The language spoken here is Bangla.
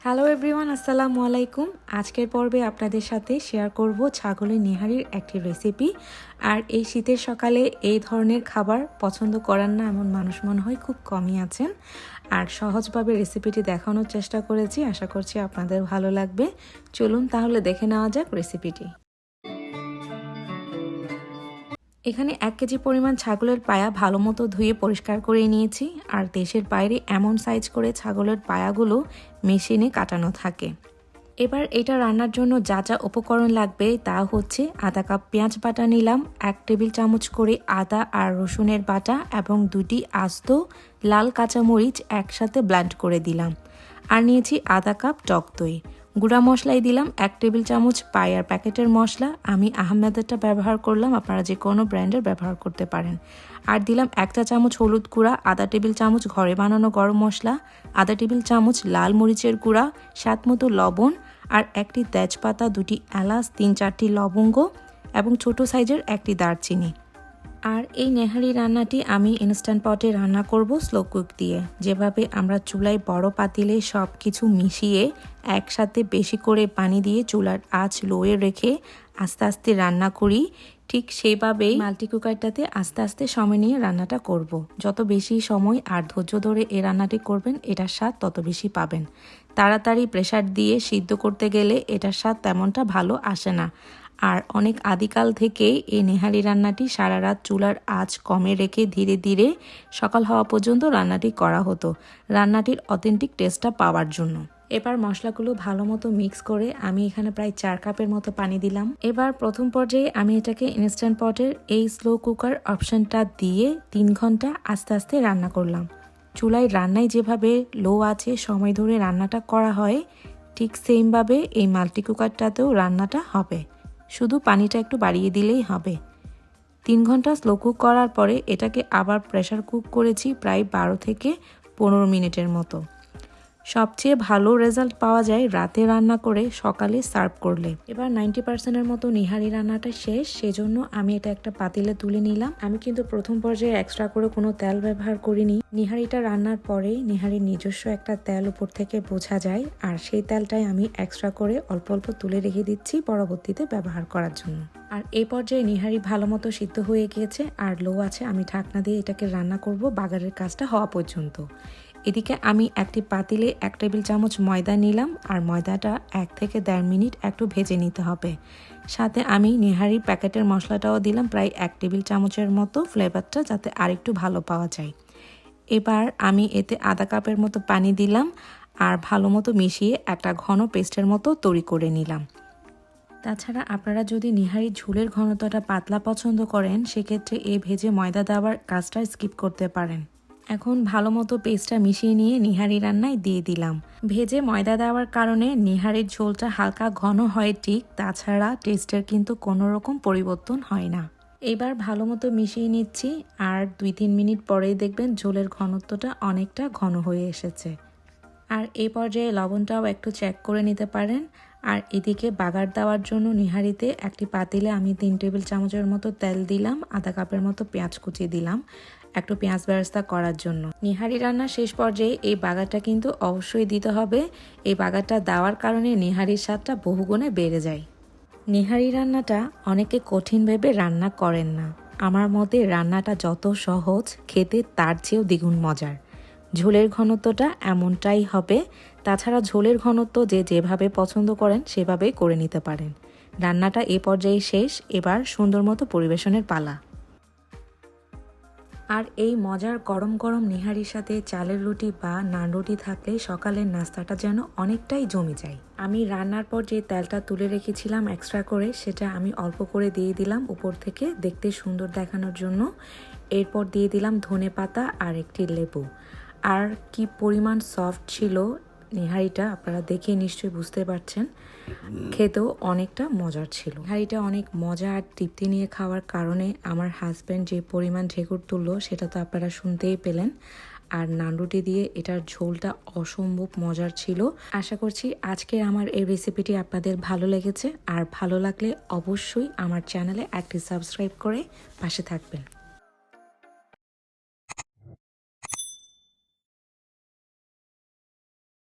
হ্যালো এভরিওয়ান আসসালামু আলাইকুম আজকের পর্বে আপনাদের সাথে শেয়ার করব ছাগলের নিহারির একটি রেসিপি আর এই শীতের সকালে এই ধরনের খাবার পছন্দ করার না এমন মানুষ মনে হয় খুব কমই আছেন। আর সহজভাবে রেসিপিটি দেখানোর চেষ্টা করেছি, আশা করছি আপনাদের ভালো লাগবে। চলুন তাহলে দেখে নেওয়া যাক রেসিপিটি এখানে এক কেজি পরিমাণ ছাগলের পায়া ভালো মতো ধুয়ে পরিষ্কার করে নিয়েছি, আর দেশের বাইরে এমন সাইজ করে ছাগলের পায়াগুলো মেশিনে কাটানো থাকে। এবার এটা রান্নার জন্য যা যা উপকরণ লাগবে তা হচ্ছে আধা কাপ পেঁয়াজ বাটা নিলাম, এক টেবিল চামচ করে আদা আর রসুনের বাটা এবং দুটি আস্ত লাল কাঁচামরিচ একসাথে ব্লান্ড করে দিলাম। আর নিয়েছি আধা কাপ টক দই। গুঁড়া মশলাই দিলাম, এক টেবিল চামচ পায়ার প্যাকেটের মশলা। আমি আহমেদেরটা ব্যবহার করলাম, আপনারা যে কোনো ব্র্যান্ডের ব্যবহার করতে পারেন। আর দিলাম একটা চামচ হলুদ গুঁড়া, আধা টেবিল চামচ ঘরে বানানো গরম মশলা, আধা টেবিল চামচ লাল মরিচের গুঁড়া, স্বাদ মতো লবণ, আর একটি তেজপাতা, দুটি এলাচ, তিন চারটি লবঙ্গ এবং ছোট সাইজের একটি দারচিনি। আর এই নেহারি রান্নাটি আমি ইনস্ট্যান্ট পটে রান্না করব স্লো কুক দিয়ে। যেভাবে আমরা চুলায় বড় পাতিলে সব কিছু মিশিয়ে একসাথে বেশি করে পানি দিয়ে চুলার আঁচ লোয়ে রেখে আস্তে আস্তে রান্না করি ঠিক সেইভাবেই মাল্টি কুকারটাতে আস্তে আস্তে সময় নিয়ে রান্নাটা করব। যত বেশি সময় আর ধৈর্য ধরে এই রান্নাটি করবেন, এটার স্বাদ তত বেশি পাবেন। তাড়াতাড়ি প্রেশার দিয়ে সিদ্ধ করতে গেলে এটার স্বাদ তেমনটা ভালো আসে না। আর অনেক আদিকাল থেকেই এই নেহারি রান্নাটি সারা রাত চুলার আঁচ কমে রেখে ধীরে ধীরে সকাল হওয়া পর্যন্ত রান্নাটি করা হতো। রান্নাটির অথেন্টিক টেস্টটা পাওয়ার জন্য। এবার মশলাগুলো ভালো মতো মিক্স করে আমি এখানে প্রায় চার কাপের মতো পানি দিলাম। এবার প্রথম পর্যায়ে আমি এটাকে ইনস্ট্যান্ট পটের এই স্লো কুকার অপশনটা দিয়ে তিন ঘণ্টা আস্তে আস্তে রান্না করলাম। চুলায় রান্নায় যেভাবে লো আছে, সময় ধরে রান্নাটা করা হয়, ঠিক সেমভাবে এই মাল্টি কুকারটাতেও রান্নাটা হবে। শুধু পানিটা একটু বাড়িয়ে দিলেই হবে। তিন ঘণ্টা স্লো কুক করার পরে এটাকে আবার প্রেশার কুক করেছি প্রায় বারো থেকে পনেরো মিনিটের মতো। সবচেয়ে ভালো রেজাল্ট পাওয়া যায় রাতে রান্না করে সকালে সার্ভ করলে। এবার নাইনটি পার্সেন্টের মতো নিহারি রান্নাটা শেষ, সেজন্য আমি এটা একটা পাতিলে তুলে নিলাম। আমি কিন্তু প্রথম পর্যায়ে এক্সট্রা করে কোনো তেল ব্যবহার করিনি। নিহারিটা রান্নার পরে নিহারির নিজস্ব একটা তেল উপর থেকে বোঝা যায়, আর সেই তেলটাই আমি এক্সট্রা করে অল্প অল্প তুলে রেখে দিচ্ছি পরবর্তীতে ব্যবহার করার জন্য। আর এই পর্যায়ে নিহারি ভালো মতো সিদ্ধ হয়ে গিয়েছে, আর লো আছে, আমি ঢাকনা দিয়ে এটাকে রান্না করব বাগারের কাজটা হওয়া পর্যন্ত। এদিকে আমি একটি পাতিলে এক টেবিল চামচ ময়দা নিলাম আর ময়দাটা এক থেকে দেড় মিনিট একটু ভেজে নিতে হবে। সাথে আমি নেহারি প্যাকেটের মশলাটাও দিলাম প্রায় এক টেবিল চামচের মতো ফ্লেভারটা যাতে আরেকটু ভালো পাওয়া যায়। এবার আমি এতে আধা কাপের মতো পানি দিলাম আর ভালো মতো মিশিয়ে একটা ঘন পেস্টের মতো তৈরি করে নিলাম। তাছাড়া আপনারা যদি নিহারি ঝুলের ঘনত্বটা পাতলা পছন্দ করেন, সেক্ষেত্রে এই ভেজে ময়দা দেওয়ার কাজটা স্কিপ করতে পারেন। এখন ভালো মতো পেস্টটা মিশিয়ে নিয়ে নিহারি রান্নায় দিয়ে দিলাম। ভেজে ময়দা দেওয়ার কারণে নিহারির ঝোলটা হালকা ঘন হয় ঠিক, তাছাড়া টেস্টের কিন্তু কোনো রকম পরিবর্তন হয় না। এবার ভালো মতো মিশিয়ে নিচ্ছি, আর দুই তিন মিনিট পরেই দেখবেন ঝোলের ঘনত্বটা অনেকটা ঘন হয়ে এসেছে। আর এই পর্যায়ে লবণটাও একটু চেক করে নিতে পারেন। আর এদিকে বাগার দেওয়ার জন্য নিহারিতে একটি পাতিলে আমি তিন টেবিল চামচের মতো তেল দিলাম, আধা কাপের মতো পেঁয়াজ কুচি দিলাম। একটু পেঁয়াজ ব্যবস্থা করার জন্য। নিহারি রান্না শেষ পর্যায়ে এই বাগারটা কিন্তু অবশ্যই দিতে হবে। এই বাগারটা দেওয়ার কারণে নিহারির স্বাদটা বহুগুণে বেড়ে যায়। নিহারি রান্নাটা অনেকে কঠিন ভেবে রান্না করেন না। আমার মতে রান্নাটা যত সহজ, খেতে তার চেয়েও দ্বিগুণ মজার। ঝোলের ঘনত্বটা এমনটাই হবে। তাছাড়া ঝোলের ঘনত্ব যে যেভাবে পছন্দ করেন, সেভাবেই করে নিতে পারেন। রান্নাটা এ পর্যায়ে শেষ। এবার সুন্দর মতো পরিবেশনের পালা। আর এই মজার গরম গরম নিহারির সাথে চালের রুটি বা নান রুটি থাকলে সকালের নাস্তাটা যেন অনেকটাই জমে যায়। আমি রান্নার পর যে তেলটা তুলে রেখেছিলাম এক্সট্রা করে, সেটা আমি অল্প করে দিয়ে দিলাম উপর থেকে দেখতে সুন্দর দেখানোর জন্য। এরপর দিয়ে দিলাম ধনে পাতা আর একটি লেবু। আর কি পরিমাণ সফট ছিল নিহারিটা আপনারা দেখে নিশ্চয়ই বুঝতে পারছেন, খেতেও অনেকটা মজার ছিল। নিহারিটা অনেক মজা আর তৃপ্তি নিয়ে খাওয়ার কারণে আমার হাজব্যান্ড যে পরিমাণ ঢেকুর তুললো সেটা তো আপনারা শুনতেই পেলেন। আর নানরুটি দিয়ে এটার ঝোলটা অসম্ভব মজার ছিল। আশা করছি আজকের আমার এই রেসিপিটি আপনাদের ভালো লেগেছে। আর ভালো লাগলে অবশ্যই আমার চ্যানেলে একটি সাবস্ক্রাইব করে পাশে থাকবেন।